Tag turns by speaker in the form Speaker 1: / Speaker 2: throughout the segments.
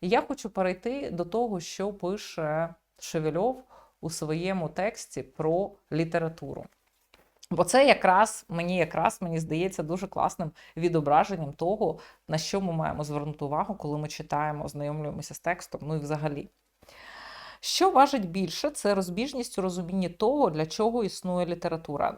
Speaker 1: Я хочу перейти до того, що пише Шевельов у своєму тексті про літературу. Бо це якраз мені якраз мені здається дуже класним відображенням того, на що ми маємо звернути увагу, коли ми читаємо, ознайомлюємося з текстом, ну і взагалі. Що важить більше, це розбіжність у розумінні того, для чого існує література.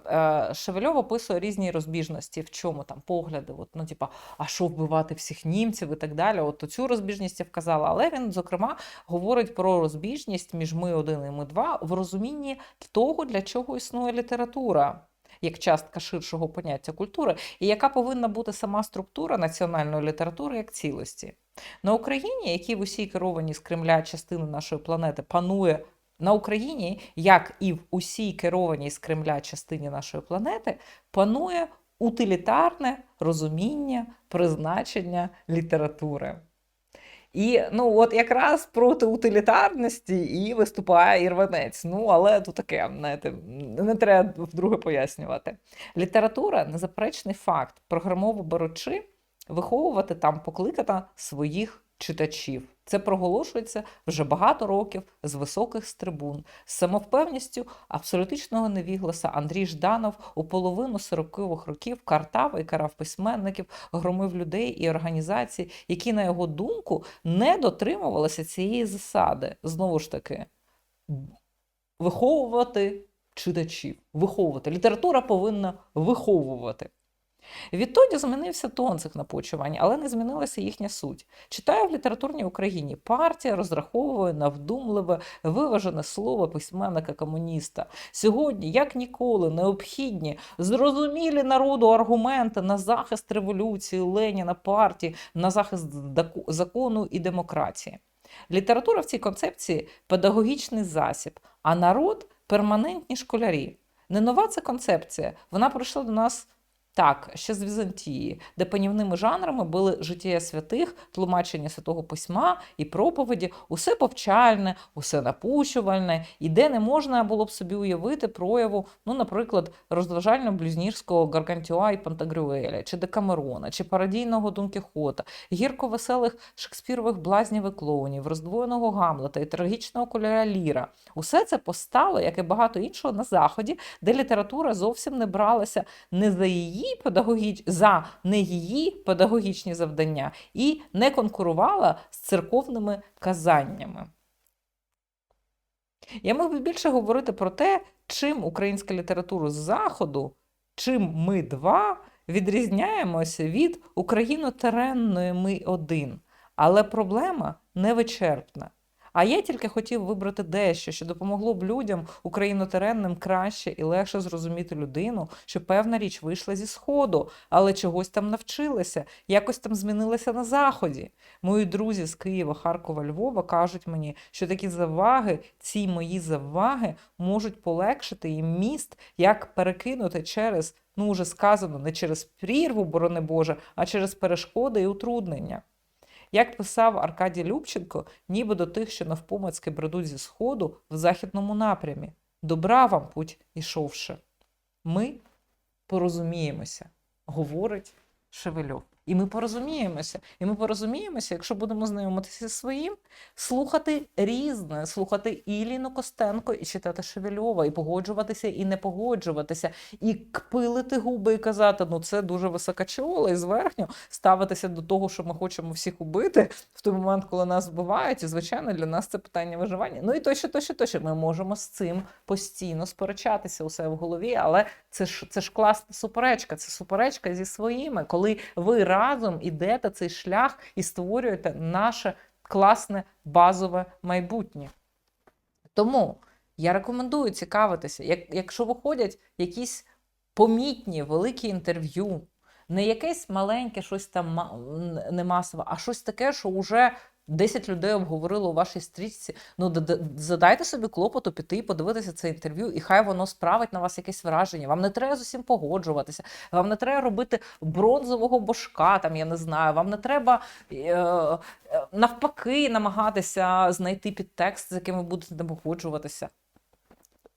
Speaker 1: Е, Шевельов описує різні розбіжності, в чому там погляди, от, ну, типа, а що вбивати всіх німців і так далі. От цю розбіжність я вказала. Але він, зокрема, говорить про розбіжність між ми один і ми два в розумінні того, для чого існує література. Як частка ширшого поняття культури, і яка повинна бути сама структура національної літератури як цілості. На Україні, які в усій керованій з Кремля частини нашої планети панує на Україні, як і в усій керованій з Кремля частині нашої планети, панує утилітарне розуміння призначення літератури. І ну, от якраз проти утилітарності і виступає Ірванець. Ну, але тут таке, знаєте, не треба вдруге пояснювати. Література незаперечний факт, програмово беручи, виховувати там покликана своїх читачів. Це проголошується вже багато років з високих з трибун, з самовпевністю абсолютичного невігласа Андрій Жданов у половину 40-х років картав і карав письменників, громив людей і організацій, які, на його думку, не дотримувалися цієї засади. Знову ж таки, виховувати читачів. Виховувати. Література повинна виховувати. Відтоді змінився тон цих напочувань, але не змінилася їхня суть. Читаю в літературній Україні. Партія розраховує на вдумливе, виважене слово письменника-комуніста. Сьогодні, як ніколи, необхідні зрозумілі народу аргументи на захист революції, Леніна, партії, на захист закону і демократії. Література в цій концепції педагогічний засіб, а народ перманентні школярі. Не нова це концепція. Вона прийшла до нас. Так, ще з Візантії, де панівними жанрами були життя святих, тлумачення святого письма і проповіді, усе повчальне, усе напущувальне, і де не можна було б собі уявити прояву, ну, наприклад, розважально блюзнірського Гаргантюа і Пантагрюеля, чи Декамерона, чи пародійного Дон Кіхота, гірко веселих шекспірових блазнів і клоунів, роздвоєного Гамлета і трагічного кольора Ліра. Усе це постало, як і багато іншого, на заході, де література зовсім не бралася не за її педагогіч... за не її педагогічні завдання і не конкурувала з церковними казаннями. Я мог би більше говорити про те, чим українська література з Заходу, чим ми два відрізняємося від україно-теренної ми один. Але проблема невичерпна. А я тільки хотів вибрати дещо, що допомогло б людям, українотеренним, краще і легше зрозуміти людину, що певна річ вийшла зі сходу, але чогось там навчилася, якось там змінилася на заході. Мої друзі з Києва, Харкова, Львова кажуть мені, що такі заваги, ці мої заваги можуть полегшити їм міст, як перекинути через, ну вже сказано, не через прірву, борони Боже, а через перешкоди і утруднення. Як писав Аркадій Любченко, ніби до тих, що навпомацьки бредуть зі сходу в західному напрямі. Добра вам путь ішовши. Ми порозуміємося, говорить Шевельов. І ми порозуміємося. І ми порозуміємося, якщо будемо знайомитися зі своїм, слухати різне, слухати і Ліну Костенко, і читати Шевельова, і погоджуватися, і не погоджуватися, і кпилити губи, і казати, ну це дуже висока чола, і зверхньо ставитися до того, що ми хочемо всіх убити в той момент, коли нас вбивають. І звичайно, для нас це питання виживання. Ну і тощо, тощо, тощо. Ми можемо з цим постійно сперечатися у себе в голові, але це ж це ж класна суперечка. Це суперечка зі своїми, коли ви разом ідете цей шлях і створюєте наше класне базове майбутнє. Тому я рекомендую цікавитися, як, якщо виходять якісь помітні великі інтерв'ю, не якесь маленьке, щось там не масове, а щось таке, що вже 10 людей обговорило у вашій стрічці. Ну, задайте собі клопоту піти і подивитися це інтерв'ю, і хай воно справить на вас якесь враження. Вам не треба з усім погоджуватися, вам не треба робити бронзового бошка, там я не знаю, вам не треба е, е, навпаки намагатися знайти підтекст, з яким ви будете не погоджуватися.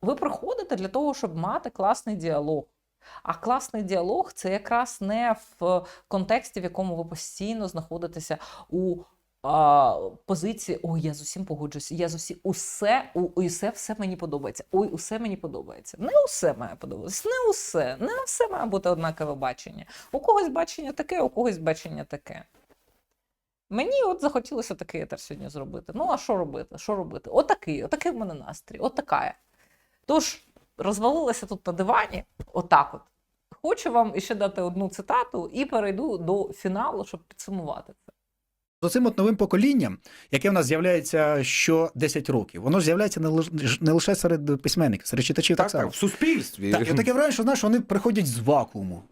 Speaker 1: Ви приходите для того, щоб мати класний діалог. А класний діалог це якраз не в контексті, в якому ви постійно знаходитеся у а, позиції: ой, я з усім погоджуюся, я з усім усе, у, усе, все мені подобається. Ой, усе мені подобається. Не усе має подобатися, не усе, не все має бути однакове бачення. У когось бачення таке, у когось бачення таке. Мені от захотілося такий етер сьогодні зробити. Ну, а що робити? Що робити? Отакий, отакий в мене настрій, отака. Тож, розвалилася тут на дивані, отак от. Хочу вам іще дати одну цитату і перейду до фіналу, щоб підсумувати це.
Speaker 2: З оцим от новим поколінням, яке в нас з'являється що 10 років, воно з'являється не лише, не лише серед письменників, серед читачів так,
Speaker 3: Так,
Speaker 2: само.
Speaker 3: так, в суспільстві.
Speaker 2: Так, і таке враження, що знаєш, вони приходять з вакууму.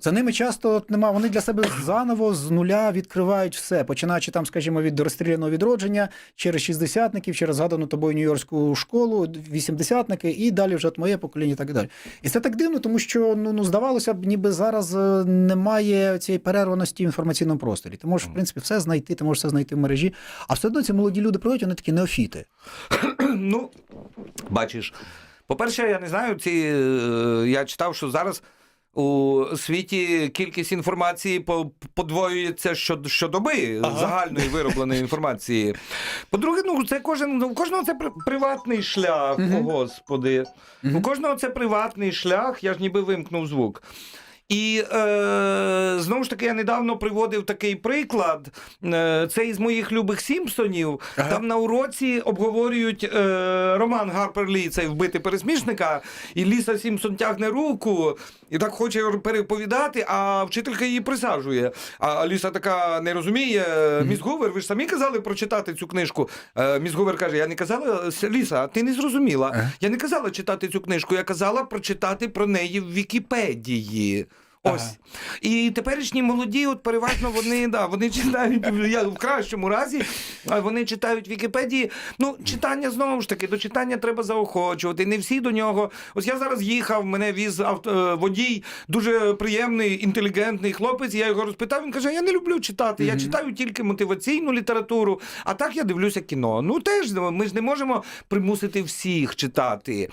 Speaker 2: За ними часто нема, вони для себе заново з нуля відкривають все, починаючи там, скажімо, від розстріляного відродження, через шістдесятників, через згадану тобою Нью-Йоркську школу, вісімдесятники, і далі вже от моє покоління, і так далі. І це так дивно, тому що ну, ну здавалося б, ніби зараз е, немає цієї перерваності в інформаційному просторі. Ти можеш, в принципі, все знайти, ти можеш все знайти в мережі, а все одно ці молоді люди приходять, вони такі неофіти.
Speaker 3: Ну, бачиш. По-перше, я не знаю, ці, е, я читав, що зараз у світі кількість інформації по- подвоюється щодо, щодоби
Speaker 2: Ага.
Speaker 3: загальної виробленої інформації. По-друге, ну це кожен ну, у кожного це при- приватний шлях,
Speaker 2: угу.
Speaker 3: о господи.
Speaker 2: Угу.
Speaker 3: У кожного це приватний шлях, я ж ніби вимкнув звук. І е, знову ж таки, я недавно приводив такий приклад. Е, це із моїх любих Сімпсонів.
Speaker 2: Ага.
Speaker 3: Там на уроці обговорюють е, роман Гарпер Лі, цей вбити пересмішника, і Ліса Сімпсон тягне руку і так хоче переповідати, а вчителька її присаджує. А Ліса така не розуміє. Міс Гувер, ви ж самі казали прочитати цю книжку. Е, Міс Гувер каже: Я не казала, Ліса, ти не зрозуміла.
Speaker 2: Ага.
Speaker 3: Я не казала читати цю книжку, я казала прочитати про неї в Вікіпедії. Ось.
Speaker 2: Ага.
Speaker 3: І теперішні молоді, от переважно вони, да, вони читають я в кращому разі, а вони читають Вікіпедії. Ну, читання знову ж таки, до читання треба заохочувати. Не всі до нього. Ось я зараз їхав, мене віз авто, е, водій, дуже приємний, інтелігентний хлопець. Я його розпитав. Він каже: Я не люблю читати. Я читаю тільки мотиваційну літературу, а так я дивлюся кіно. Ну теж ми ж не можемо примусити всіх читати.